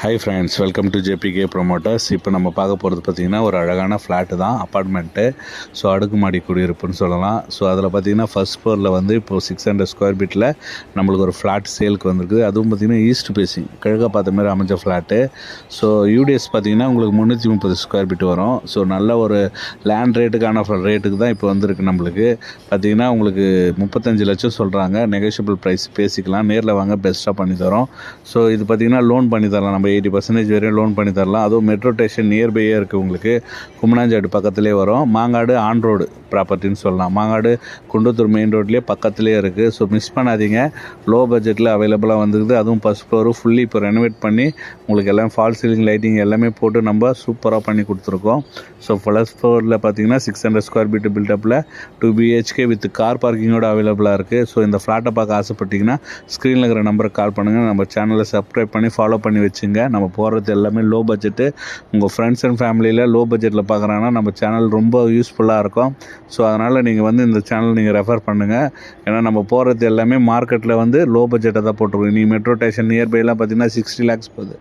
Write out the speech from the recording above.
Hi friends welcome to JPK promoters இப்போ நம்ம பார்க்க போகிறது பார்த்திங்கன்னா ஒரு அழகான ஃப்ளாட்டு தான் அப்பார்ட்மெண்ட்டு ஸோ அடுக்குமாடி குடியிருப்புன்னு சொல்லலாம். ஸோ அதில் பார்த்திங்கன்னா ஃபர்ஸ்ட் ஃப்ளோரில் வந்து இப்போது சிக்ஸ் ஹண்ட்ரட் ஸ்கொயர் ஃபீட்டில் நம்மளுக்கு ஒரு ஃப்ளாட் சேலுக்கு வந்திருக்கு. அதுவும் பார்த்திங்கன்னா ஈஸ்ட் பேசிங் கிழக்க பார்த்த மாதிரி அமைஞ்ச ஃப்ளாட்டு ஸோ யூடிஎஸ் பார்த்திங்கன்னா உங்களுக்கு முந்நூற்றி முப்பது ஸ்கொயர் ஃபீட் வரும். ஸோ நல்ல ஒரு லேண்ட் ரேட்டுக்கான ரேட்டுக்கு தான் இப்போ வந்திருக்கு நம்மளுக்கு. பார்த்திங்கன்னா உங்களுக்கு முப்பத்தஞ்சு லட்சம் சொல்கிறாங்க நெகோஷியபிள் ப்ரைஸ் பேசிக்கலாம். நேரில் வாங்க பெஸ்ட்டாக பண்ணி தரோம். ஸோ இது பார்த்திங்கன்னா லோன் பண்ணி தரலாம். நம்ம எயிட்டி பர்சன்டேஜ் வரையும் லோன் பண்ணி தரலாம். அதுவும் மெட்ரோ ஸ்டேஷன் நியர்பையே இருக்குது உங்களுக்கு. கும்மனாஞ்சாடு பக்கத்துலேயே வரும். மாங்காடு ஆன் ரோடு ப்ராப்பர்ட்டின்னு சொல்லலாம். மாங்காடு குண்டத்தூர் மெயின் ரோட்லேயே பக்கத்துலேயே இருக்குது ஸோ மிஸ் பண்ணாதீங்க. லோ பட்ஜெட்டில் அவைலபிளாக வந்துருக்குது. அதுவும் ஃபஸ்ட் ஃப்ளோரு ஃபுல்லி இப்போ ரெனோவேட் பண்ணி உங்களுக்கு எல்லாம் ஃபால் சீலிங் லைட்டிங் எல்லாமே போட்டு நம்ம சூப்பராக பண்ணி கொடுத்துருக்கோம். ஸோ ஃபர்ஸ்ட் ஃப்ளோரில் பார்த்தீங்கன்னா சிக்ஸ் ஹண்ட்ரட் ஸ்கொயர் ஃபீட் பில்டப்பில் டூ பிஹெச்கே வித் கார் பார்க்கிங்கோட அவைலபிளாக இருக்குது ஸோ இந்த ஃப்ளாட்டை பார்க்க ஆசைப்பட்டீங்கன்னா ஸ்க்ரீனில் இருக்கிற நம்பருக்கு கால் பண்ணுங்கள் நம்ம சேனலை சப்ஸ்கிரைப் பண்ணி ஃபாலோ பண்ணி வச்சுங்க. நம்ம போகிறது எல்லாமே லோ பட்ஜெட்டு உங்கள் ஃப்ரெண்ட்ஸ் அண்ட் ஃபேமிலியில் லோ பட்ஜெட்டில் பார்க்குறாங்கன்னா நம்ம சேனல் ரொம்ப யூஸ்ஃபுல்லாக இருக்கும். ஸோ அதனால் நீங்கள் வந்து இந்த சேனல் நீங்கள் ரெஃபர் பண்ணுங்கள் ஏன்னா நம்ம போகிறது எல்லாமே மார்க்கெட்டில் வந்து லோ பட்ஜெட்டை தான் போட்டிருக்கோம். நீ மெட்ரோ ஸ்டேஷன் நியர்பைலாம் பார்த்தீங்கன்னா சிக்ஸ்டி லேக்ஸ் போகுது.